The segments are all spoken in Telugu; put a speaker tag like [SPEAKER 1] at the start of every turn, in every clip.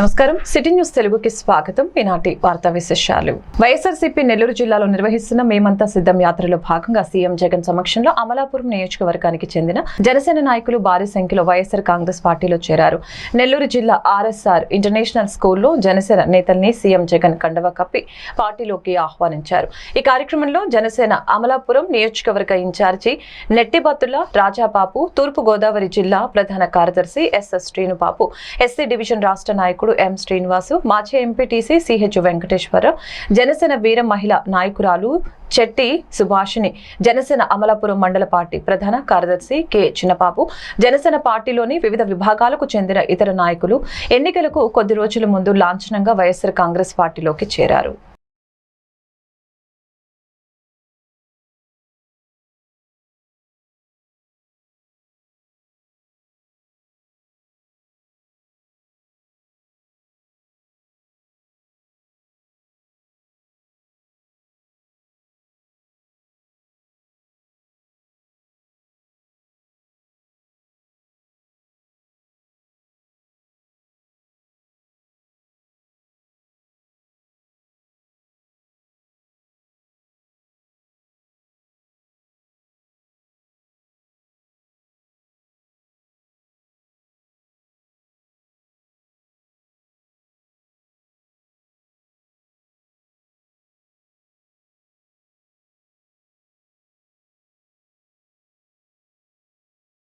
[SPEAKER 1] నమస్కారం. సిటీ న్యూస్ తెలుగుకి స్వాగతం. ఈనాటి వార్తా విశేషాలు. వైఎస్ఆర్సీపీ నెల్లూరు జిల్లాలో నిర్వహిస్తున్న మేమంతా సిద్ధం యాత్రలో భాగంగా సీఎం జగన్ సమక్షంలో అమలాపురం నియోజకవర్గానికి చెందిన జనసేన నాయకులు భారీ సంఖ్యలో వైఎస్ఆర్ కాంగ్రెస్ పార్టీలో చేరారు. నెల్లూరు జిల్లా ఆర్ఎస్ఆర్ ఇంటర్నేషనల్ స్కూల్లో జనసేన నేతల్ని సీఎం జగన్ కండవ కప్పి పార్టీలోకి ఆహ్వానించారు. ఈ కార్యక్రమంలో జనసేన అమలాపురం నియోజకవర్గ ఇన్ఛార్జి నెట్టిబత్తుల రాజాబాబు తూర్పు గోదావరి జిల్లా ప్రధాన కార్యదర్శి ఎస్ఎస్ శ్రీనుబాబు ఎస్సీ డివిజన్ రాష్ట్ర నాయకుడు ఎం శ్రీనివాసు మాజీ ఎంపీటీసీ సిహెచ్ వెంకటేశ్వర జనసేన వీర మహిళ నాయకురాలు చెట్టి సుభాషిణి జనసేన అమలాపురం మండల పార్టీ ప్రధాన కార్యదర్శి కె చిన్నపాపు జనసేన పార్టీలోని వివిధ విభాగాలకు చెందిన ఇతర నాయకులు. ఎన్నికలకు కొద్ది రోజుల ముందు లాంఛనంగా వైఎస్సార్ కాంగ్రెస్ పార్టీలోకి చేరారు.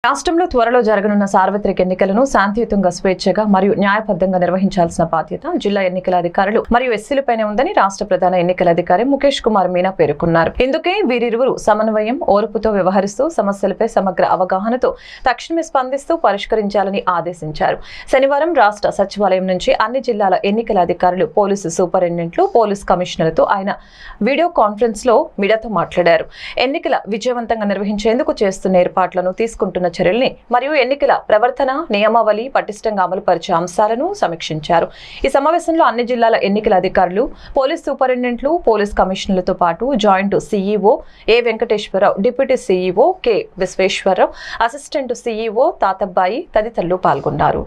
[SPEAKER 1] రాష్ట్రంలో త్వరలో జరగనున్న సార్వత్రిక ఎన్నికలను శాంతియుతంగా స్వేచ్ఛగా మరియు న్యాయబద్ధంగా నిర్వహించాల్సిన బాధ్యత జిల్లా ఎన్నికల అధికారులు మరియు ఎస్సీలపైనే ఉందని రాష్ట్ర ప్రధాన ఎన్నికల అధికారి ముఖేష్ కుమార్ మీనా పేర్కొన్నారు. ఇందుకే వీరిరువురు సమన్వయం ఓర్పుతో వ్యవహరిస్తూ సమస్యలపై సమగ్ర అవగాహనతో తక్షణమే స్పందిస్తూ పరిష్కరించాలని ఆదేశించారు. శనివారం రాష్ట్ర సచివాలయం నుంచి అన్ని జిల్లాల ఎన్నికల అధికారులు పోలీసు సూపరింటెండెంట్లు పోలీస్ కమిషనర్తో ఆయన వీడియో కాన్ఫరెన్స్లో మీడియాతో మాట్లాడారు. ఎన్నికల విజయవంతంగా నిర్వహించేందుకు చేస్తున్న ఏర్పాట్లను తీసుకుంటున్న చర్యల్ని మరియు ఎన్నికల ప్రవర్తన నియమావళి పటిష్టంగా అమలుపరిచే అంశాలను సమీక్షించారు. ఈ సమావేశంలో అన్ని జిల్లాల ఎన్నికల అధికారులు పోలీస్ సూపరింటెండెంట్లు పోలీస్ కమిషనర్లతో పాటు joint CEO A Venkateswararao deputy CEO K Visweswararao assistant CEO Tatabbai తదితరులు పాల్గొన్నారు.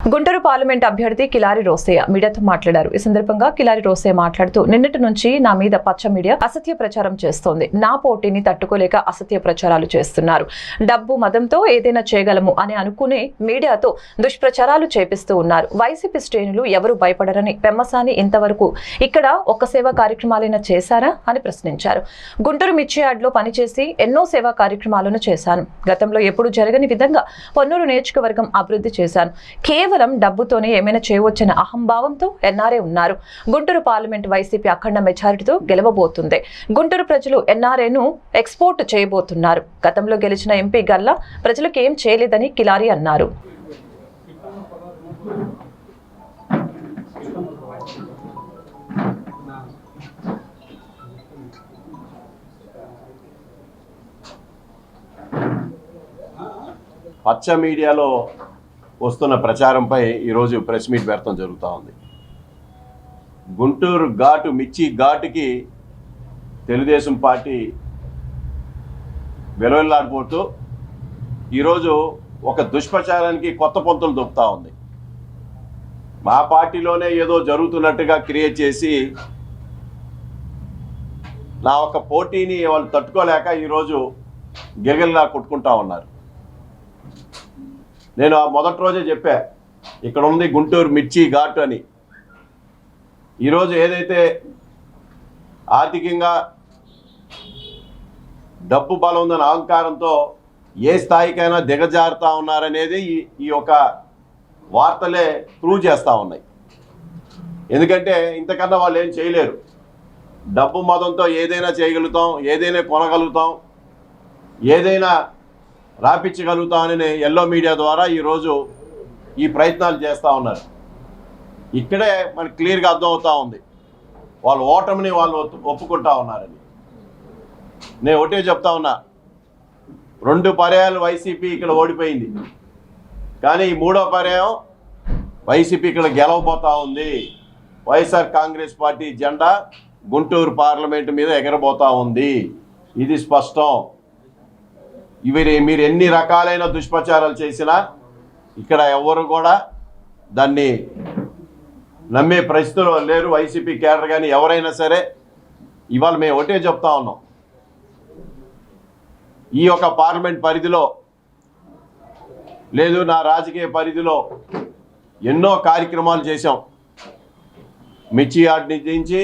[SPEAKER 1] గుంటూరు పార్లమెంట్ అభ్యర్థి కిలారి రోసయ్య మీడియాతో మాట్లాడారు. ఈ సందర్భంగా కిలారి రోసయ్య మాట్లాడుతూ నిన్నటి నుంచి నా మీద పచ్చ మీడియా అసత్య ప్రచారం చేస్తోంది. నా పోటీని తట్టుకోలేక అసత్య ప్రచారాలు చేస్తున్నారు. డబ్బు మదంతో ఏదైనా చేయగలము అని అనుకునే మీడియాతో దుష్ప్రచారాలు చేపిస్తూ ఉన్నారు. వైసీపీ శ్రేణులు ఎవరు భయపడరని పెమ్మసాని ఇంతవరకు ఇక్కడ ఒక్క సేవా కార్యక్రమాలైనా చేశారా? అని ప్రశ్నించారు. గుంటూరు మిర్చి యార్డ్లో పనిచేసి ఎన్నో సేవా కార్యక్రమాలను చేశాను. గతంలో ఎప్పుడు జరగని విధంగా పొన్నూరు నియోజకవర్గం అభివృద్ధి చేశాను. కేవలం డబ్బుతోనే ఏమైనా చేయవచ్చనే అహంభావంతో ఎన్ఆర్ఏ ఉన్నారు. గుంటూరు పార్లమెంట్ వైసీపీ అఖండ మెజారిటీతో గెలవబోతుంది. గుంటూరు ప్రజలు ఎన్ఆర్ఏను ఎక్స్పోర్ట్ చేయబోతున్నారు. గతంలో గెలిచిన ఎంపీ గల్లా ప్రజలకు ఏం చేయలేదని కిలారి అన్నారు.
[SPEAKER 2] పచ్చ మీడియాలో వస్తున్న ప్రచారంపై ఈరోజు ప్రెస్ మీట్ పెడతాం జరుగుతూ ఉంది. గుంటూరు ఘాటు మిర్చి ఘాటుకి తెలుగుదేశం పార్టీ వెలువెల్లాడిపోతూ ఈరోజు ఒక దుష్ప్రచారానికి కొత్త పొంతులు దొప్పుతూ ఉంది. మా పార్టీలోనే ఏదో జరుగుతున్నట్టుగా క్రియేట్ చేసి నా ఒక పోటీని వాళ్ళు తట్టుకోలేక ఈరోజు గిలగిల్లా కొట్టుకుంటా ఉన్నారు. నేను ఆ మొదటి రోజే చెప్పా ఇక్కడ ఉంది గుంటూరు మిర్చి ఘాట్ అని. ఈరోజు ఏదైతే ఆర్థికంగా డబ్బు బలం ఉందన్న అహంకారంతో ఏ స్థాయికైనా దిగజారుతా ఉన్నారనేది ఈ ఈ యొక్క వార్తలే ప్రూవ్ చేస్తూ ఉన్నాయి. ఎందుకంటే ఇంతకన్నా వాళ్ళు ఏం చేయలేరు. డబ్బు మదంతో ఏదైనా చేయగలుగుతాం ఏదైనా కొనగలుగుతాం ఏదైనా రాపించగలుగుతామని ఎల్లో మీడియా ద్వారా ఈరోజు ఈ ప్రయత్నాలు చేస్తూ ఉన్నారు. ఇక్కడే మనకి క్లియర్గా అర్థమవుతా ఉంది. వాళ్ళు ఓటమిని వాళ్ళు ఒప్పు- ఒప్పుకుంటా ఉన్నారని. నేను ఒకటే చెప్తా ఉన్నా. రెండు పర్యాయాలు వైసీపీ ఇక్కడ ఓడిపోయింది. కానీ ఈ మూడో పర్యాయం వైసీపీ ఇక్కడ గెలవబోతా ఉంది. వైఎస్ఆర్ కాంగ్రెస్ పార్టీ జెండా గుంటూరు పార్లమెంటు మీద ఎగరబోతా ఉంది. ఇది స్పష్టం. ఇవి మీరు ఎన్ని రకాలైన దుష్ప్రచారాలు చేసినా ఇక్కడ ఎవరు కూడా దాన్ని నమ్మే పరిస్థితిలో లేరు. వైసీపీ కేడర్ కానీ ఎవరైనా సరే ఇవాళ మేము ఒకటే చెప్తా ఉన్నాం. ఈ యొక్క పార్లమెంట్ పరిధిలో లేదు నా రాజకీయ పరిధిలో ఎన్నో కార్యక్రమాలు చేశాం. మిర్చి యార్డ్ నుంచి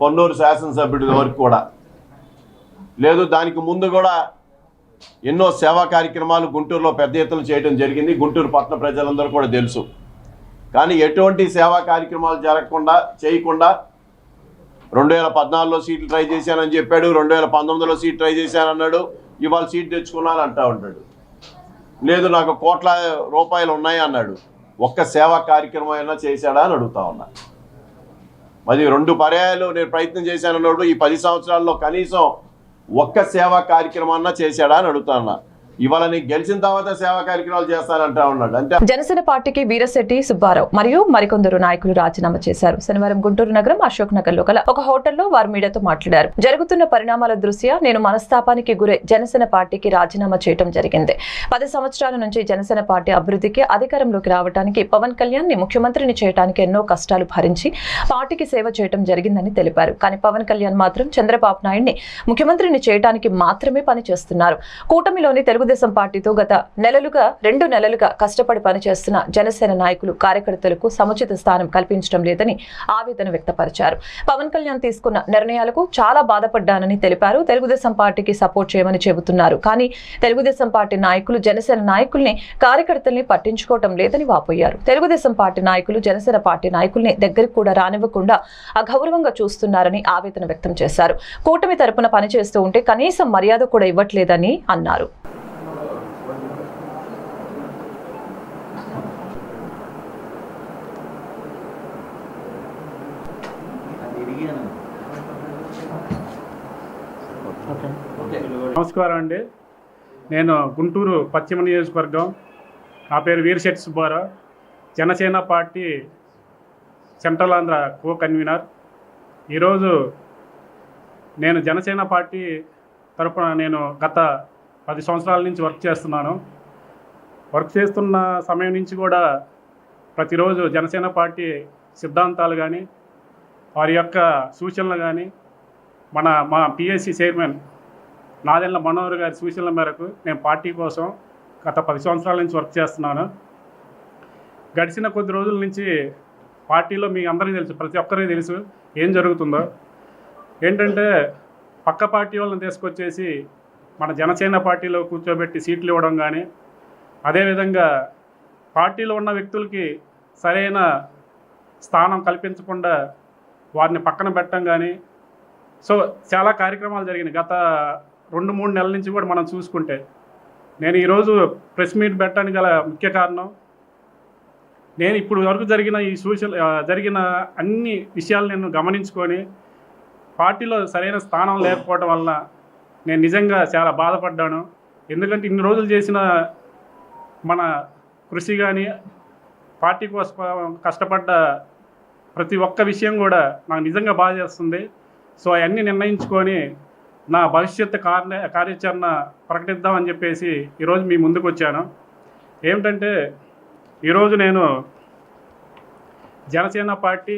[SPEAKER 2] పొన్నూరు శాసనసభ్యుడి వరకు కూడా. లేదు దానికి ముందు కూడా ఎన్నో సేవా కార్యక్రమాలు గుంటూరులో పెద్ద ఎత్తున చేయడం జరిగింది. గుంటూరు పట్టణ ప్రజలందరూ కూడా తెలుసు. కానీ ఎటువంటి సేవా కార్యక్రమాలు జరగకుండా చేయకుండా రెండు వేల పద్నాలుగులో సీట్లు ట్రై చేశానని చెప్పాడు. రెండు వేల పంతొమ్మిదిలో సీట్ ట్రై చేశానన్నాడు. ఇవాళ సీట్ తెచ్చుకున్నాను అంటా ఉంటాడు. లేదు నాకు కోట్ల రూపాయలు ఉన్నాయి అన్నాడు. ఒక్క సేవా కార్యక్రమం అయినా చేశాడా అని అడుగుతా ఉన్నా. మరి రెండు పర్యాయాలు నేను ప్రయత్నం చేశానన్నాడు. ఈ పది సంవత్సరాల్లో కనీసం ఒక్క సేవా కార్యక్రమాన్న చేశాడా అని అడుగుతా ఇవాళ నీకు గెలిచిన తర్వాత సేవా కార్యక్రమాలు చేస్తానంటా ఉన్నాడు. అంటే
[SPEAKER 1] జనసేన పార్టీకి వీరశెట్టి సుబ్బారావు మరియు మరికొందరు నాయకులు రాజీనామా చేశారు. శనివారం గుంటూరు నగరం అశోక్ నగర్లో గల ఒక హోటల్లో వారు మీడియాతో మాట్లాడారు. జరుగుతున్న పరిణామాల దృష్ట్యా నేను మనస్తాపానికి గురై జనసేన పార్టీకి రాజీనామా చేయడం జరిగింది. పది సంవత్సరాల నుంచి జనసేన పార్టీ అభివృద్ధికి అధికారంలోకి రావడానికి పవన్ కళ్యాణ్ని ముఖ్యమంత్రిని చేయడానికి ఎన్నో కష్టాలు భరించి పార్టీకి సేవ చేయడం జరిగిందని తెలిపారు. కానీ పవన్ కళ్యాణ్ మాత్రం చంద్రబాబు నాయుడిని ముఖ్యమంత్రిని చేయడానికి మాత్రమే పనిచేస్తున్నారు. కూటమిలోని తెలుగు తెలుగుదేశం పార్టీతో గత నెలలుగా రెండు నెలలుగా కష్టపడి పనిచేస్తున్న జనసేన నాయకులు కార్యకర్తలకు సముచిత స్థానం కల్పించడం లేదని ఆవేదన వ్యక్తపరిచారు. పవన్ కళ్యాణ్ తీసుకున్న నిర్ణయాలకు చాలా బాధపడ్డానని తెలిపారు. తెలుగుదేశం పార్టీకి సపోర్ట్ చేయమని చెబుతున్నారు. కానీ తెలుగుదేశం పార్టీ నాయకులు జనసేన నాయకుల్ని కార్యకర్తల్ని పట్టించుకోవటం లేదని వాపోయారు. తెలుగుదేశం పార్టీ నాయకులు జనసేన పార్టీ నాయకుల్ని దగ్గరికి కూడా రానివ్వకుండా అగౌరవంగా చూస్తున్నారని ఆవేదన వ్యక్తం చేశారు. కూటమి తరపున పనిచేస్తూ ఉంటే కనీసం మర్యాద కూడా ఇవ్వట్లేదని అన్నారు.
[SPEAKER 3] నమస్కారం అండి. నేను గుంటూరు పశ్చిమ నియోజకవర్గం. నా పేరు Veerasetti Subbarao. Janasena party central Andhra co convener ఈరోజు నేను జనసేన పార్టీ తరపున నేను గత పది సంవత్సరాల నుంచి వర్క్ చేస్తున్నాను. వర్క్ చేస్తున్న సమయం నుంచి కూడా ప్రతిరోజు జనసేన పార్టీ సిద్ధాంతాలు కానీ వారి యొక్క సూచనలు కానీ మన మా పిఎస్సి చైర్మన్ నాదెండ్ల మనోహర్ గారి సూచనల మేరకు నేను పార్టీ కోసం గత పది సంవత్సరాల నుంచి వర్క్ చేస్తున్నాను. గడిచిన కొద్ది రోజుల నుంచి పార్టీలో మీ అందరికీ తెలుసు ప్రతి ఒక్కరికి తెలుసు ఏం జరుగుతుందో. ఏంటంటే పక్క పార్టీ వాళ్ళని తీసుకొచ్చేసి మన జనసేన పార్టీలో కూర్చోబెట్టి సీట్లు ఇవ్వడం కానీ అదేవిధంగా పార్టీలో ఉన్న వ్యక్తులకి సరైన స్థానం కల్పించకుండా వారిని పక్కన పెట్టడం కానీ. సో చాలా కార్యక్రమాలు జరిగినాయి. గత రెండు మూడు నెలల నుంచి కూడా మనం చూసుకుంటే నేను ఈరోజు ప్రెస్ మీట్ పెట్టడానికి గల ముఖ్య కారణం నేను ఇప్పుడు వరకు జరిగిన ఈ సోషల్ జరిగిన అన్ని విషయాలు నేను గమనించుకొని పార్టీలో సరైన స్థానం లేకపోవడం వల్ల నేను నిజంగా చాలా బాధపడ్డాను. ఎందుకంటే ఇన్ని రోజులు చేసిన మన కృషి కానీ పార్టీ కోసం కష్టపడ్డ ప్రతి ఒక్క విషయం కూడా నాకు నిజంగా బాధ చేస్తుంది సో అవన్నీ నిర్ణయించుకొని నా భవిష్యత్ కార్య కార్యాచరణ ప్రకటిద్దామని చెప్పేసి ఈరోజు మీ ముందుకు వచ్చాను. ఏమిటంటే ఈరోజు నేను జనసేన పార్టీ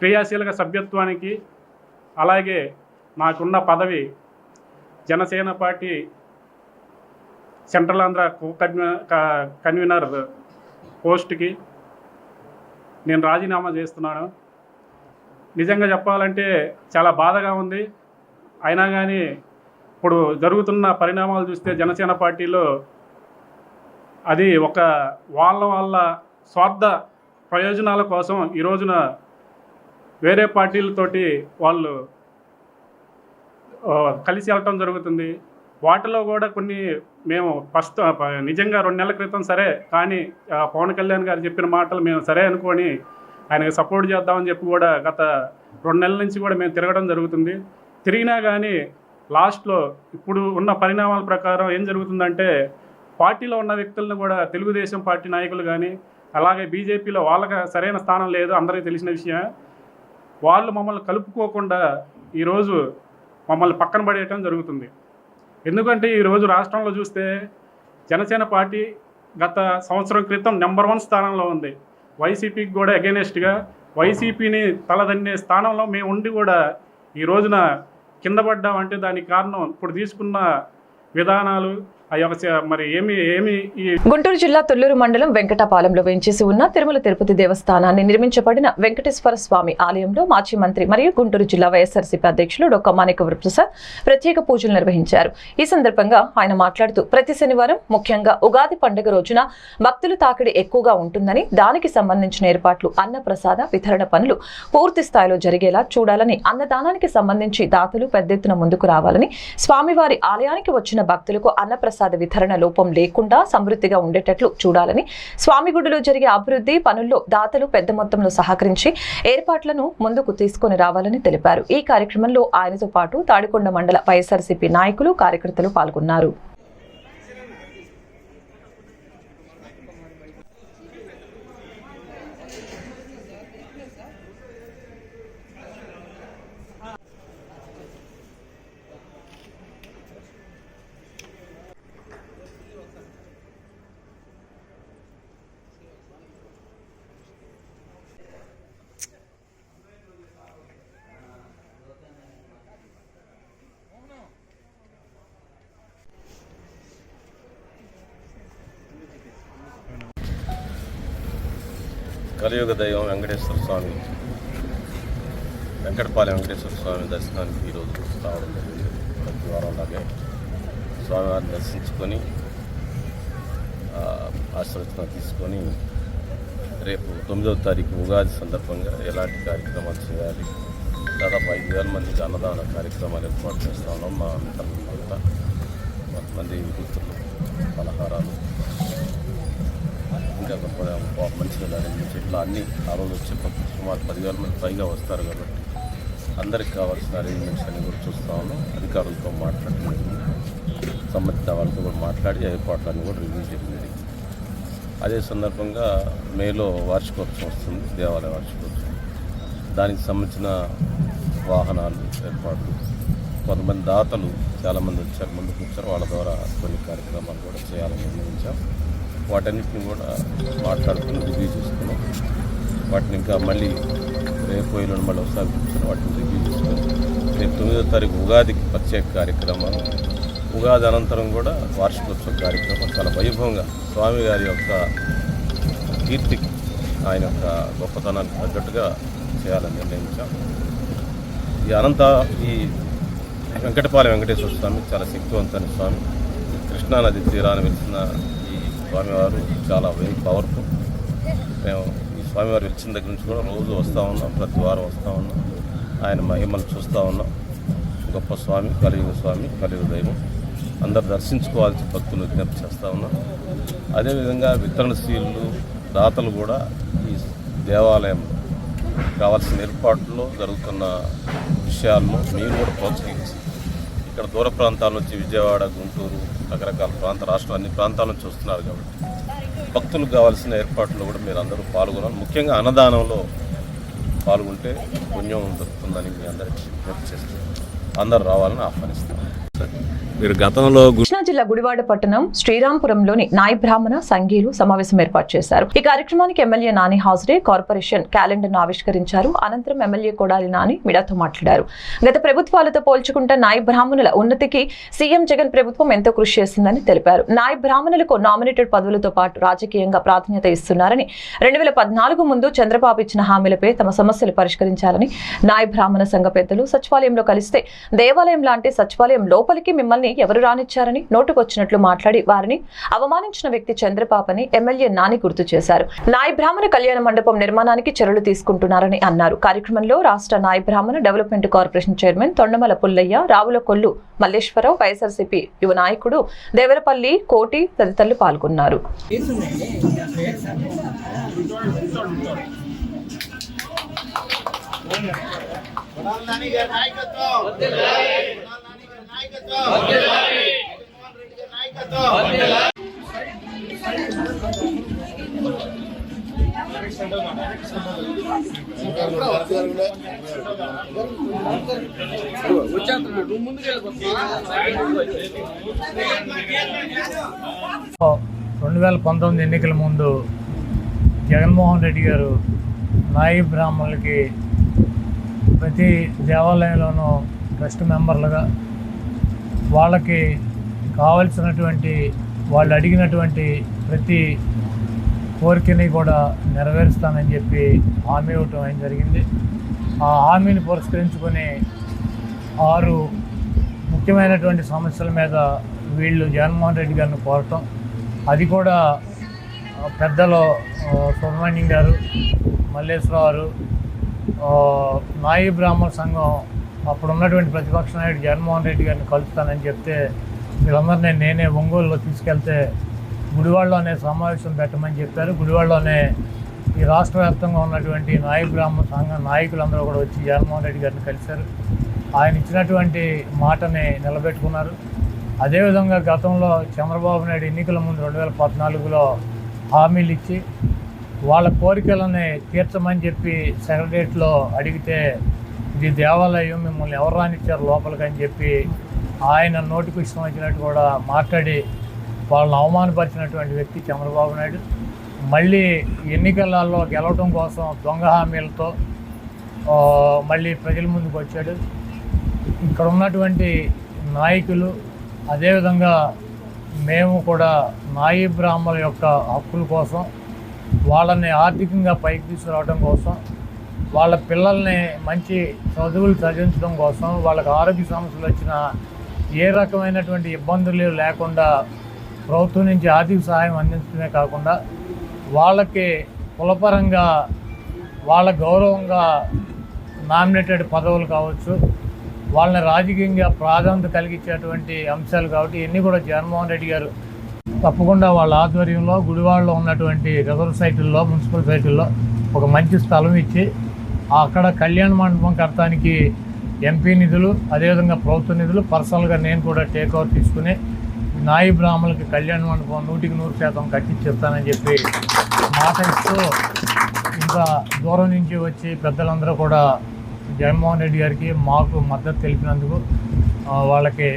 [SPEAKER 3] క్రియాశీలక సభ్యత్వానికి అలాగే నాకున్న పదవి Janasena party central Andhra convener పోస్ట్కి నేను రాజీనామా చేస్తున్నాను. నిజంగా చెప్పాలంటే చాలా బాధగా ఉంది. అయినా కానీ ఇప్పుడు జరుగుతున్న పరిణామాలు చూస్తే జనసేన పార్టీలో అది ఒక వాళ్ళ వాళ్ళ స్వార్థ ప్రయోజనాల కోసం ఈ రోజున వేరే పార్టీలతోటి వాళ్ళు కలిసి వెళ్ళటం జరుగుతుంది. వాటిలో కూడా కొన్ని మేము ఫస్ట్ నిజంగా రెండు నెలల క్రితం సరే కానీ పవన్ కళ్యాణ్ గారు చెప్పిన మాటలు మేము సరే అనుకొని ఆయనకు సపోర్ట్ చేద్దామని చెప్పి కూడా గత రెండు నెలల నుంచి కూడా మేము తిరగడం జరుగుతుంది. తిరిగినా కానీ లాస్ట్లో ఇప్పుడు ఉన్న పరిణామాల ప్రకారం ఏం జరుగుతుందంటే పార్టీలో ఉన్న వ్యక్తులను కూడా తెలుగుదేశం పార్టీ నాయకులు కానీ అలాగే బీజేపీలో వాళ్ళకి సరైన స్థానం లేదు అందరికీ తెలిసిన విషయం వాళ్ళు మమ్మల్ని కలుపుకోకుండా ఈరోజు మమ్మల్ని పక్కన పడేయటం జరుగుతుంది. ఎందుకంటే ఈరోజు రాష్ట్రంలో చూస్తే జనసేన పార్టీ గత సంవత్సరం క్రితం నెంబర్ వన్ స్థానంలో ఉంది. వైసీపీకి కూడా అగేనెస్ట్గా వైసీపీని తలదన్నే స్థానంలో మేము ఉండి కూడా ఈ రోజున కింద పడ్డామంటే దానికి కారణం ఇప్పుడు తీసుకున్న విధానాలు మరి ఏమి ఏమి
[SPEAKER 1] గుంటూరు జిల్లా తొల్లూరు మండలం వెంకటపాలెంలో వేయించేసి ఉన్న తిరుమల తిరుపతి దేవస్థానాన్ని నిర్మించబడిన వెంకటేశ్వర స్వామి ఆలయంలో మాజీ మంత్రి మరియు గుంటూరు జిల్లా వైఎస్ఆర్సీపీ అధ్యక్షులు డొక్క మాణిక ప్రత్యేక పూజలు నిర్వహించారు. ఈ సందర్భంగా ఆయన మాట్లాడుతూ ప్రతి శనివారం ముఖ్యంగా ఉగాది పండుగ రోజున భక్తుల తాకిడి ఎక్కువగా ఉంటుందని దానికి సంబంధించిన ఏర్పాట్లు అన్నప్రసాద వితరణ పనులు పూర్తి స్థాయిలో జరిగేలా చూడాలని అన్నదానానికి సంబంధించి దాతలు పెద్ద ఎత్తున ముందుకు రావాలని స్వామివారి ఆలయానికి వచ్చిన భక్తులకు అన్నప్రసాద వితరణ లోపం లేకుండా సమృద్ధిగా ఉండేటట్లు చూడాలని స్వామి గుడిలో జరిగే అభివృద్ధి పనుల్లో దాతలు పెద్ద మొత్తంలో సహకరించి ఏర్పాట్లను ముందుకు తీసుకొని రావాలని తెలిపారు. ఈ కార్యక్రమంలో ఆయనతో పాటు తాడికొండ మండల వైఎస్ఆర్సీపీ నాయకులు కార్యకర్తలు పాల్గొన్నారు.
[SPEAKER 4] కలియుగ దైవం వెంకటేశ్వర స్వామి. వెంకటపాలెం వెంకటేశ్వర స్వామి దర్శనానికి ఈరోజు రావడం జరిగింది. ప్రతి వారం లాగే స్వామివారిని దర్శించుకొని ఆ, ఆశీర్వచనం తీసుకొని రేపు తొమ్మిదవ తారీఖు ఉగాది సందర్భంగా ఎలాంటి కార్యక్రమాలు చేయాలి? దాదాపు ఐదు వేల మందికి అన్నదాన కార్యక్రమాలు ఏర్పాటు చేస్తా ఉన్నాం. మా మిత్రులంతా కొంతమంది మిత్రులు పలహారాలు ఇంకా గొప్ప మంచిగా చెట్లు ఇట్లా అన్ని ఆ రోజు వచ్చే సుమారు పదివేల మంది పైగా వస్తారు కాబట్టి అందరికి కావాల్సిన అరేంజ్మెంట్స్ అన్ని కూడా చూస్తా ఉన్నాం. అధికారులతో మాట్లాడి సంబంధిత వాళ్ళతో కూడా మాట్లాడి ఏర్పాట్లన్నీ కూడా రివ్యూ చేయడం అదే సందర్భంగా మేలో వార్షికోత్సవం వస్తుంది దేవాలయ వార్షికోత్సవం. దానికి సంబంధించిన వాహనాలు ఏర్పాట్లు. కొంతమంది దాతలు చాలామంది వచ్చారు ముందుకు వచ్చారు వాళ్ళ ద్వారా కొన్ని కార్యక్రమాలు కూడా చేయాలని నిర్ణయించాం. వాటన్నిటిని కూడా మాట్లాడుకుని రివ్యూ చేసుకున్నాం. వాటిని ఇంకా మళ్ళీ రేపు ఎల్లుండి మళ్ళీ ఒకసారి కూర్చొని వాటిని రివ్యూ చేసుకొని రేపు తొమ్మిదో తారీఖు ఉగాదికి ప్రత్యేక కార్యక్రమాలు ఉగాది అనంతరం కూడా వార్షికోత్సవ కార్యక్రమం. చాలా వైభవంగా స్వామి గారి యొక్క కీర్తికి ఆయన యొక్క గొప్పతనానికి తగ్గట్టుగా చేయాలని నిర్ణయించాం. ఈ అనంత ఈ వెంకటపాలెం వెంకటేశ్వర స్వామి చాలా శక్తివంతమైన స్వామి. కృష్ణానది తీరాన వెలిసిన స్వామివారు చాలా వెరీ పవర్ఫుల్ మేము ఈ స్వామివారు వెలిచిన దగ్గర నుంచి కూడా రోజు వస్తూ ఉన్నాం ప్రతి వారం వస్తూ ఉన్నాం. ఆయన మహిమలు చూస్తూ ఉన్నాం. గొప్ప స్వామి కలియుగ స్వామి కలియుగ దైవం. అందరు దర్శించుకోవాల్సి భక్తులు విజ్ఞప్తి చేస్తూ ఉన్నాం. అదేవిధంగా వితరణశీలు దాతలు కూడా ఈ దేవాలయం కావాల్సిన ఏర్పాట్లో జరుగుతున్న విషయాలను మీరు కూడా ప్రోత్సహించి ఇక్కడ దూర ప్రాంతాల నుంచి విజయవాడ గుంటూరు రకరకాల ప్రాంత రాష్ట్ర అన్ని ప్రాంతాల నుంచి వస్తున్నారు కాబట్టి. భక్తులకు కావాల్సిన ఏర్పాట్లు కూడా మీరు అందరూ పాల్గొనాలి. ముఖ్యంగా అన్నదానంలో పాల్గొంటే పుణ్యం దొరుకుతుందని మీ అందరికీ విజ్ఞప్తి చేస్తూ అందరూ రావాలని ఆహ్వానిస్తాను
[SPEAKER 5] మీరు గతంలో
[SPEAKER 1] కృష్ణా జిల్లా గుడివాడ పట్టణం శ్రీరాంపురంలోని నాయ బ్రాహ్మణ సంఘీయులు సమావేశం ఏర్పాటు చేశారు. ఈ కార్యక్రమానికి ఎమ్మెల్యే నాని హాజరే కార్పొరేషన్ క్యాలెండర్ను ఆవిష్కరించారు. అనంతరం ఎమ్మెల్యే కొడాలి నాని మీడియాతో మాట్లాడారు. గత ప్రభుత్వాలతో పోల్చుకుంటే నాయ బ్రాహ్మణుల ఉన్నతికి సీఎం జగన్ ప్రభుత్వం ఎంతో కృషి చేసిందని తెలిపారు. నాయ బ్రాహ్మణులకు నామినేటెడ్ పదవులతో పాటు రాజకీయంగా ప్రాధాన్యత ఇస్తున్నారని రెండు వేల పద్నాలుగు ముందు చంద్రబాబు ఇచ్చిన హామీలపై తమ సమస్యలు పరిష్కరించాలని నాయ బ్రాహ్మణ సంఘ పెద్దలు సచివాలయంలో కలిస్తే దేవాలయం లాంటి సచివాలయం లోపలికి మిమ్మల్ని ఎవరు రానిచ్చారని? నోటుకొచ్చినట్లు మాట్లాడి వారిని అవమానించిన వ్యక్తి చంద్రబాబని ఎమ్మెల్యే నాని గుర్తు చేశారు. నాయ బ్రాహ్మణ కళ్యాణ మండపం నిర్మాణానికి చర్యలు తీసుకుంటున్నారని అన్నారు. కార్యక్రమంలో రాష్ట్ర Nayi Brahmana development corporation chairman Tondamala Pullaiah Ravula Kollu Malleswararao YSRCP యువ నాయకుడు దేవరపల్లి కోటి తదితరులు పాల్గొన్నారు.
[SPEAKER 6] నాయకత్వం!
[SPEAKER 7] రెండు వేల పంతొమ్మిది ఎన్నికల ముందు జగన్మోహన్ రెడ్డి గారు నాయి బ్రాహ్మణులకి ప్రతి దేవాలయంలోనూ ట్రస్ట్ మెంబర్లుగా వాళ్ళకి కావలసినటువంటి వాళ్ళు అడిగినటువంటి ప్రతి కోరికని కూడా నెరవేరుస్తానని చెప్పి హామీ ఇవ్వటం ఏం జరిగింది. ఆ హామీని పురస్కరించుకొని ఆరు ముఖ్యమైనటువంటి సమస్యల మీద వీళ్ళు జగన్మోహన్ రెడ్డి గారిని కోరటం. అది కూడా పెద్దలో పెద్దలు సుబ్రహ్మణ్యం గారు మల్లేశ్వరరావు గారు నాయి బ్రాహ్మణ సంఘం అప్పుడు ఉన్నటువంటి ప్రతిపక్ష నాయుడు జగన్మోహన్ రెడ్డి గారిని కలుస్తానని చెప్తే వీళ్ళందరినీ నేనే ఒంగోలులో తీసుకెళ్తే గుడివాడలోనే సమావేశం పెట్టమని చెప్పారు. గుడివాడలోనే ఈ రాష్ట్ర వ్యాప్తంగా ఉన్నటువంటి నాయి బ్రాహ్మణ సంఘం నాయకులందరూ కూడా వచ్చి జగన్మోహన్ రెడ్డి గారిని కలిశారు. ఆయన ఇచ్చినటువంటి మాటని నిలబెట్టుకున్నారు. అదేవిధంగా గతంలో చంద్రబాబు నాయుడు ఎన్నికల ముందు రెండు వేల పద్నాలుగులో హామీలు ఇచ్చి వాళ్ళ కోరికలని తీర్చమని చెప్పి సెక్రటరియట్లో అడిగితే ఇది దేవాలయం మిమ్మల్ని ఎవరు రానిచ్చారు లోపలికి అని చెప్పి ఆయన నోటికి ఇష్టం వచ్చినట్టు కూడా మాట్లాడి వాళ్ళని అవమానపరిచినటువంటి వ్యక్తి చంద్రబాబు నాయుడు. మళ్ళీ ఎన్నికలలో గెలవడం కోసం దొంగ హామీలతో మళ్ళీ ప్రజల ముందుకు వచ్చాడు. ఇక్కడ ఉన్నటువంటి నాయకులు అదేవిధంగా మేము కూడా నాయి బ్రాహ్మణుల యొక్క హక్కుల కోసం వాళ్ళని ఆర్థికంగా పైకి తీసుకురావడం కోసం వాళ్ళ పిల్లల్ని మంచి చదువులు చదివించడం కోసం వాళ్ళకి ఆరోగ్య సమస్యలు వచ్చిన ఏ రకమైనటువంటి ఇబ్బందులు లేకుండా ప్రభుత్వం నుంచి ఆర్థిక సహాయం అందించడమే కాకుండా వాళ్ళకి కులపరంగా వాళ్ళ గౌరవంగా నామినేటెడ్ పదవులు కావచ్చు వాళ్ళని రాజకీయంగా ప్రాధాన్యత కలిగించేటువంటి అంశాలు కాబట్టి ఇవన్నీ కూడా జగన్మోహన్ రెడ్డి గారు తప్పకుండా వాళ్ళ ఆధ్వర్యంలో గుడివాడలో ఉన్నటువంటి రిజర్వ్ సైటుల్లో మున్సిపల్ సైటుల్లో ఒక మంచి స్థలం ఇచ్చి అక్కడ కళ్యాణ మండపం కట్టడానికి ఎంపీ నిధులు అదేవిధంగా ప్రభుత్వ నిధులు పర్సనల్గా నేను కూడా టేక్ ఓవర్ తీసుకుని నాయి బ్రాహ్మణులకి కళ్యాణ మండపం నూటికి నూరు శాతం కట్టించేస్తానని చెప్పి మాట ఇస్తూ ఇంకా దూరం నుంచి వచ్చి పెద్దలందరూ కూడా జగన్మోహన్ రెడ్డి గారికి మాకు మద్దతు తెలిపినందుకు వాళ్ళకి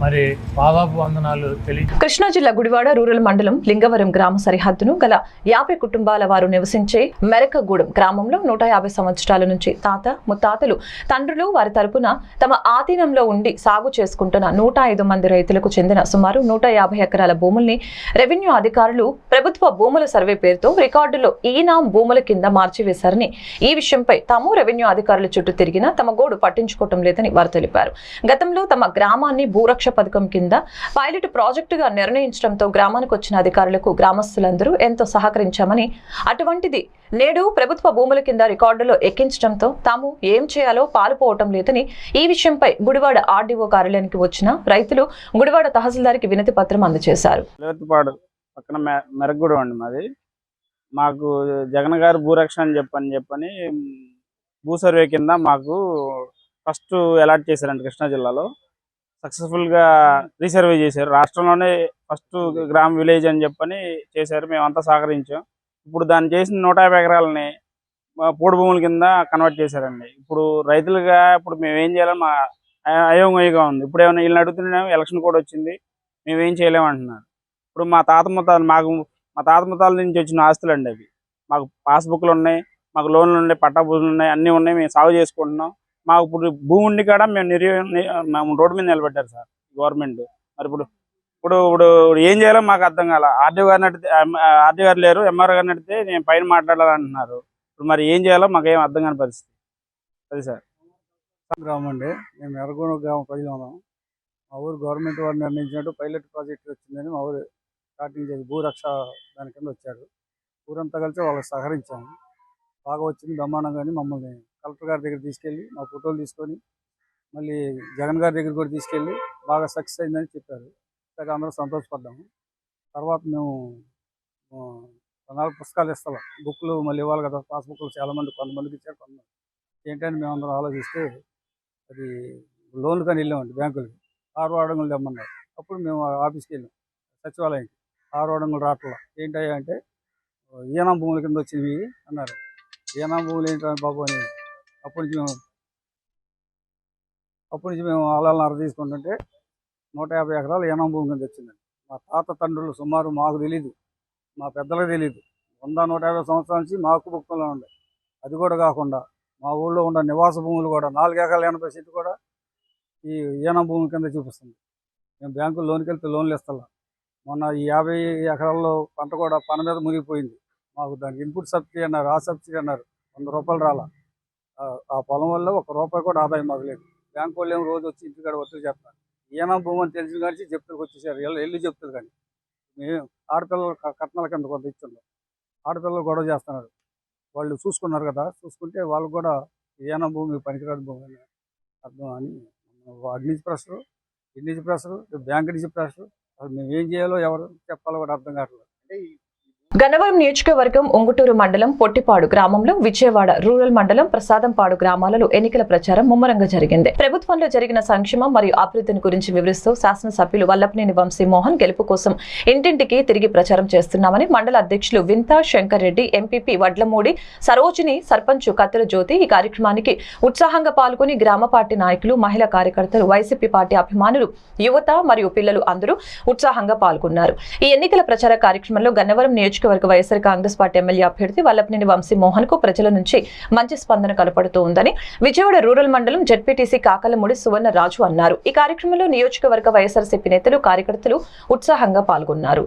[SPEAKER 7] మరి పాదాపు వందనాలు తెలియ
[SPEAKER 1] కృష్ణా జిల్లా గుడివాడ రూరల్ మండలం లింగవరం గ్రామ సరిహద్దును గల యాభై కుటుంబాల వారు నివసించే మెరకగూడెం గ్రామంలో నూట యాభై సంవత్సరాల నుంచి తాత ముత్తాతలు తండ్రులు వారి తరపున తమ ఆధీనంలో ఉండి సాగు చేసుకుంటున్న నూట ఐదు మంది రైతులకు చెందిన సుమారు నూట యాభై ఎకరాల భూముల్ని రెవెన్యూ అధికారులు ప్రభుత్వ భూముల సర్వే పేరుతో రికార్డులో ఈనాం భూముల కింద మార్చివేశారని ఈ విషయంపై తాము రెవెన్యూ అధికారుల చుట్టూ తిరిగినా తమ గోడు పట్టించుకోవటం లేదని వారు తెలిపారు. గతంలో తమ గ్రామాన్ని భూరక్ష పథకం కింద పైలట్ ప్రాజెక్టుగా నిర్ణయించడంతో గ్రామానికి వచ్చిన అధికారులకు గ్రామస్తులందరూ ఎంతో సహకరించామని అటువంటిది నేడు ప్రభుత్వ భూముల కింద రికార్డులో ఎక్కించడంతో తాము ఏం చేయాలో పాలుపోవటం లేదని ఈ విషయంపై గుడివాడ ఆర్డీఓ కార్యాలయానికి వచ్చిన రైతులు గుడివాడ తహసీల్దార్కి వినతి పత్రం అందజేశారు.
[SPEAKER 8] పక్కన మెరగూడెం అండి మాది. మాకు జగన్ గారు భూరక్షణ అని చెప్పని చెప్పని భూ సర్వే కింద మాకు ఫస్ట్ అలాట్ చేశారండి కృష్ణా జిల్లాలో. సక్సెస్ఫుల్గా రీసర్వే చేశారు. రాష్ట్రంలోనే ఫస్ట్ గ్రామ్ విలేజ్ అని చెప్పని చేశారు. మేమంతా సహకరించాం. ఇప్పుడు దాన్ని చేసిన నూట యాభై ఎకరాలని మా పూడి భూముల కింద కన్వర్ట్ చేశారండి. ఇప్పుడు రైతులుగా ఇప్పుడు మేము ఏం చేయాలని మా అయ- అయోమయంగా ఉంది. ఇప్పుడు ఏమైనా వీళ్ళని అడుగుతున్నాము ఎలక్షన్ కూడా వచ్చింది. మేము ఏం చేయలేమంటున్నారు ఇప్పుడు మా తాత ముత్తాలు మాకు మా తాత ముత్తాల నుంచి వచ్చిన ఆస్తులు అండి అవి. మాకు పాస్బుక్లు ఉన్నాయి మాకు లోన్లు ఉన్నాయి పట్టా భూములు ఉన్నాయి అన్నీ ఉన్నాయి. మేము సాగు చేసుకుంటున్నాం. మాకు ఇప్పుడు భూమి ఉండి కాడ మేము నిర్ మేము రోడ్డు మీద నిలబెట్టారు సార్ గవర్నమెంట్. మరి ఇప్పుడు ఇప్పుడు ఇప్పుడు ఏం చేయాలో మాకు అర్థం కాల. ఆర్డీఓ గారిని నడితే ఆర్డీఓ గారు లేరు ఎంఆర్ గారిని అడిగితే నేను పైన మాట్లాడాలంటున్నారు. ఇప్పుడు మరి ఏం చేయాలో మాకు ఏం అర్థం కాని పరిస్థితి. అది సార్.
[SPEAKER 9] గ్రామం అండి. మేము ఎర్రగూడ గ్రామ ప్రజలు ఉన్నాం. మా ఊరు గవర్నమెంట్ వారు నిర్ణయించినట్టు పైలట్ ప్రాజెక్ట్ వచ్చిందని మా ఊరు స్టార్టింగ్ చేసి భూరక్ష దాని కింద వచ్చారు. ఊరంతా కలిసి వాళ్ళకి సహకరించాము. బాగా వచ్చింది బ్రహ్మాండంగాని మమ్మల్ని కలెక్టర్ గారి దగ్గర తీసుకెళ్ళి మా ఫోటోలు తీసుకొని మళ్ళీ జగన్ గారి దగ్గర కూడా తీసుకెళ్ళి బాగా సక్సెస్ అయిందని చెప్పారు. సరే అందరూ సంతోషపడ్డాము. తర్వాత మేము నాలుగు పుస్తకాలు ఇస్తాం. బుక్లు మళ్ళీ ఇవ్వాలి కదా పాస్ బుక్లు చాలా మంది కొంతమందికి ఇచ్చారు కొంతమంది. ఏంటని మేము అందరం ఆలోచిస్తే అది లోన్లు కానీ వెళ్ళామండి బ్యాంకులకి. ఆరు అడంగులు తెమ్మన్నారు. అప్పుడు మేము ఆ ఆఫీస్కి వెళ్ళాం సచివాలయంకి. ఆరు అడంగులు రావట్లా. ఏంటంటే అంటే ఈనాం భూముల కింద వచ్చినవి అన్నారు. ఈనాం భూములు ఏంటో బాబు అని అప్పటి నుంచి మేము అప్పటి నుంచి మేము అలా తీసుకుంటుంటే నూట యాభై ఎకరాలు ఈనాం భూమి కింద వచ్చిందండి మా తాత తండ్రులు సుమారు మాకు తెలీదు మా పెద్దలకు తెలియదు వంద నూట యాభై సంవత్సరాల నుంచి మాకు భుక్తంలో ఉండే. అది కూడా కాకుండా మా ఊళ్ళో ఉన్న నివాస భూములు కూడా నాలుగు ఎకరాల ఎనభై సెంటు కూడా ఈ ఈనం భూమి కింద చూపిస్తుంది. మేము బ్యాంకులో లోన్కి వెళ్తే లోన్లు ఇస్తాం మొన్న ఈ యాభై ఎకరాల్లో పంట కూడా పని మీద మునిగిపోయింది. మాకు దానికి ఇన్పుట్ సబ్సిడీ అన్నారు ఆ సబ్సిడీ అన్నారు. వంద రూపాయలు రాలా. ఆ- పొలం వల్ల ఒక రూపాయి కూడా ఆదాయం మాకు బ్యాంకు వాళ్ళు ఏమో రోజు వచ్చి ఇంటికాడ ఒత్తిడి చేస్తారు ఈనం భూమి అని తెలిసిన కానీ చెప్తులకు వచ్చేసారు. వెళ్ళి చెప్తులు కానీ. మేము ఆడపిల్లలు కట్నాల కింద కొంత ఇచ్చిండ్రు ఆడపిల్లలు గొడవ చేస్తున్నారు. వాళ్ళు చూసుకున్నారు కదా. చూసుకుంటే వాళ్ళు కూడా ఈనం భూమి పనికిరాని భూమి అని అర్థం అని అటు నుంచి ప్రెషరు ఇటు నుంచి ప్రెషర్ బ్యాంక్ నుంచి ప్రెషర్ అసలు మేము ఏం చేయాలో ఎవరు చెప్పాలో కూడా అర్థం కావట్లేదు.
[SPEAKER 1] గన్నవరం నియోజకవర్గం ఉంగుటూరు మండలం పొట్టిపాడు గ్రామంలో విజయవాడ రూరల్ మండలం ప్రసాదంపాడు గ్రామాలలో ఎన్నికల ప్రచారం ముమ్మరంగా జరిగింది. ప్రభుత్వంలో జరిగిన సంక్షేమం మరియు అభివృద్ధిని గురించి వివరిస్తూ శాసనసభ్యులు వల్లభనేని వంశీమోహన్ గెలుపు కోసం ఇంటింటికి తిరిగి ప్రచారం చేస్తున్నామని మండల అధ్యక్షులు వింతా శంకర్ రెడ్డి ఎంపీపీ వడ్లమూడి సరోజిని సర్పంచ్ కత్తెల జ్యోతి ఈ కార్యక్రమానికి ఉత్సాహంగా పాల్గొని గ్రామ పార్టీ నాయకులు మహిళా కార్యకర్తలు వైసీపీ పార్టీ అభిమానులు యువత మరియు పిల్లలు అందరూ ఉత్సాహంగా పాల్గొన్నారు. ఈ ఎన్నికల ప్రచార కార్యక్రమంలో గన్నవరం నియోజకవర్గ వైఎస్ఆర్ కాంగ్రెస్ పార్టీ ఎమ్మెల్యే అభ్యర్థి వల్లభనేని వంశీ మోహన్కు ప్రజల నుంచి మంచి స్పందన కనపడుతూ ఉందని విజయవాడ రూరల్ మండలం జడ్పీటీసీ కాకలమూడి సువర్ణ రాజు అన్నారు. ఈ కార్యక్రమంలో నియోజకవర్గ వైఎస్ఆర్సీపీ నేతలు కార్యకర్తలు ఉత్సాహంగా పాల్గొన్నారు.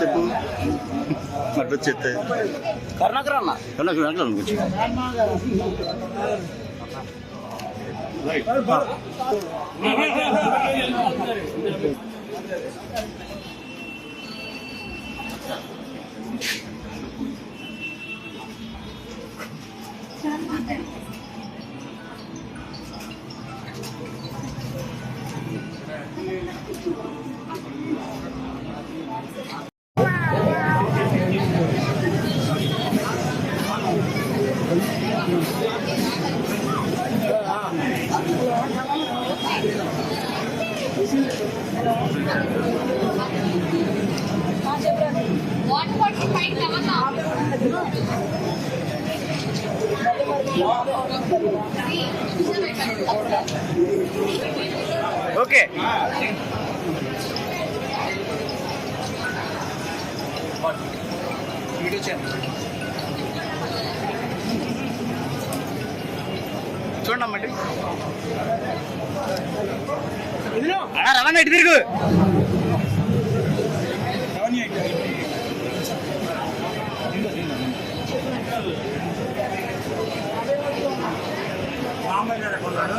[SPEAKER 6] చెప్పు. అడ్డు చెప్తే. కర్ణాకర్ అన్న. కర్ణాకర్ గురించి ఓకే वीडियो चैनल చూడండి అలా రవాణా ఇటు తిరుగు రామయ్య కొన్నాడు